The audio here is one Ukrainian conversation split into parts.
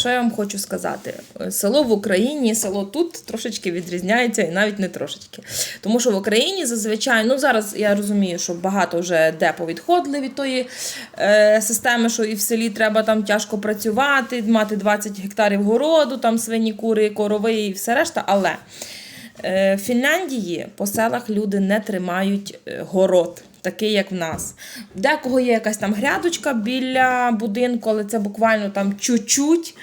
що я вам хочу сказати? Село в Україні, село тут трошечки відрізняється, і навіть не трошечки. Тому що в Україні зазвичай, ну зараз я розумію, що багато вже де повідходили від тої е, системи, що і в селі треба там тяжко працювати, мати 20 гектарів городу, там свині, кури, корови і все решта. Але е, в Фінляндії по селах люди не тримають е, город. Такий, як в нас. Декого є якась там грядочка біля будинку, але це буквально там чуть-чуть,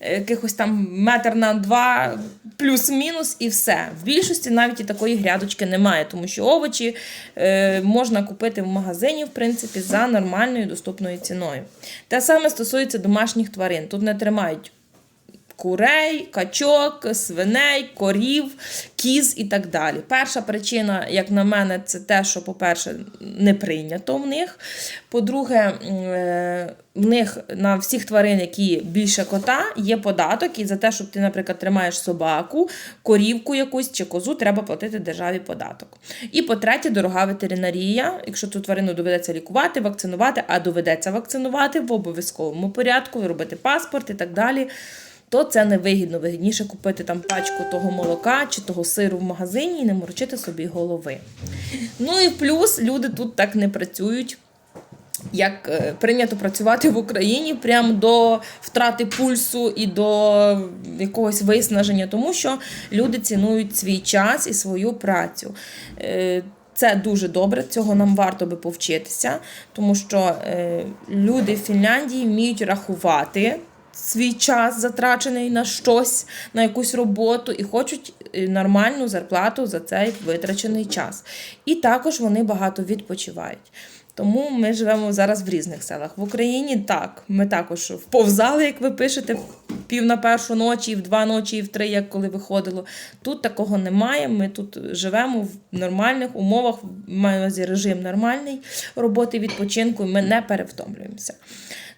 е, якихось там метр на два, плюс-мінус, і все. В більшості навіть і такої грядочки немає, тому що овочі е, можна купити в магазині, в принципі, за нормальною доступною ціною. Те саме стосується домашніх тварин. Тут не тримають курей, качок, свиней, корів, кіз і так далі. Перша причина, як на мене, це те, що, по-перше, не прийнято в них. По-друге, е, в них на всіх тварин, які більше кота, є податок, і за те, щоб ти, наприклад, тримаєш собаку, корівку якусь чи козу, треба платити державі податок. І по-третє, дорога ветеринарія. Якщо ту тварину доведеться лікувати, вакцинувати, а доведеться вакцинувати в обов'язковому порядку, робити паспорт і так далі то це невигідно. Вигідніше купити там пачку того молока чи того сиру в магазині і не морочити собі голови. Ну і плюс люди тут так не працюють. Як е, прийнято працювати в Україні прямо до втрати пульсу і до якогось виснаження, тому що люди цінують свій час і свою працю. Е, Це дуже добре, цього нам варто би повчитися, тому що е, люди в Фінляндії вміють рахувати свій час затрачений на щось, на якусь роботу, і хочуть е, нормальну зарплату за цей витрачений час. І також вони багато відпочивають. Тому ми живемо зараз в різних селах. В Україні так, ми також вповзали, як ви пишете, пів на першу ночі, в два ночі, і в три, як коли виходило. Тут такого немає. Ми тут живемо в нормальних умовах, увазі режим нормальний роботи відпочинку, і ми не перевтомлюємося.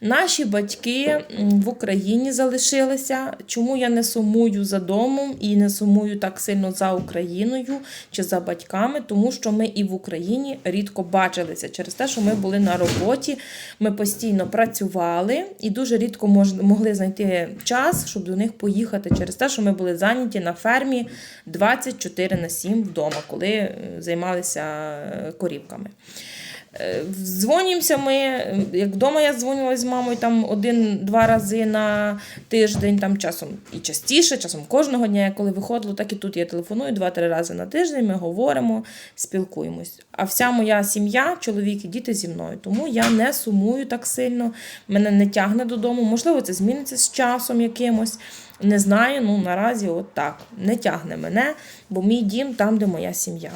Наші батьки в Україні залишилися. Чому я не сумую за домом і не сумую так сильно за Україною чи за батьками? Тому що ми і в Україні рідко бачилися через те, що ми були на роботі, ми постійно працювали і дуже рідко могли знайти час, щоб до них поїхати через те, що ми були зайняті на фермі 24 на 7 вдома, коли е, займалися е, корівками. Е, Дзвонімося ми, як вдома я дзвонила з мамою там один-два рази на тиждень, там часом і частіше, часом кожного дня, коли виходило, так і тут я телефоную два-три рази на тиждень, ми говоримо, спілкуємось. А вся моя сім'я, чоловік і діти зі мною. Тому я не сумую так сильно, мене не тягне додому. Можливо, це зміниться з часом якимось. Не знаю, ну наразі от так. Не тягне мене, бо мій дім там, де моя сім'я.